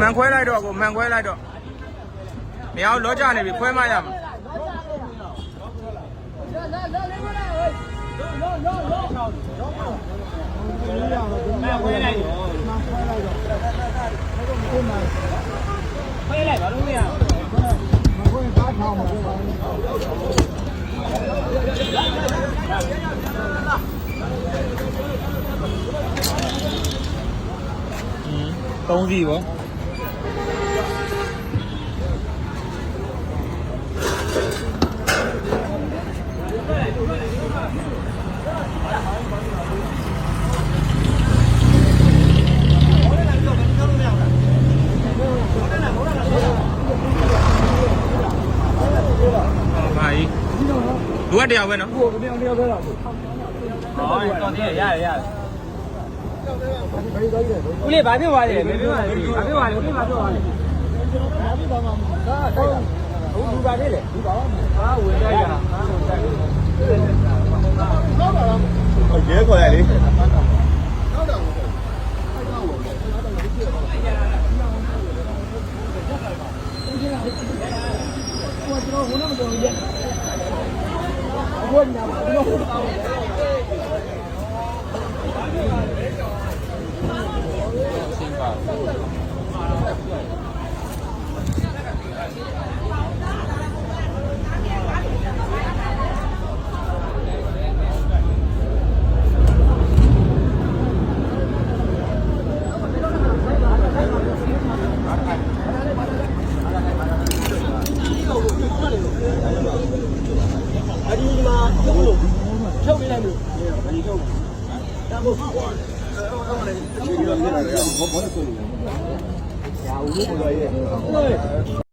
မှန်ခွဲလိုက်တော့ကိုမှန်ခွဲလိုက်တော့မရအောင်လောကြနေပြီခွဲမရမှာမှန်ခွဲလိုက်ရောခွဲလိုက်ဘာလို့မရသုံးစီပေါ့ဘာ ကြီးလူကတယောက်ပဲနော်ဟောတော်သေးရရတယ်ရတယ် ဦးလေးဘာဖြစ်သွားလဲမပြောပါဘူးဘာဖြစ်သွားလဲဦးလေးဘာဖြစ်သွားလဲဟုတ်လူပါသေးလေလူပါဘာဝင်ကြရဘာဝင်ကြရရဲခေါ်လိုက်လေဟုတ် တာဘောဟုတ်ပါတယ်အဲ့ဒါလည်းဒီလိုမျိုးလာတယ်ဘောဘောလို့ဆိုလို့ရအောင်လို့ပြောရဲ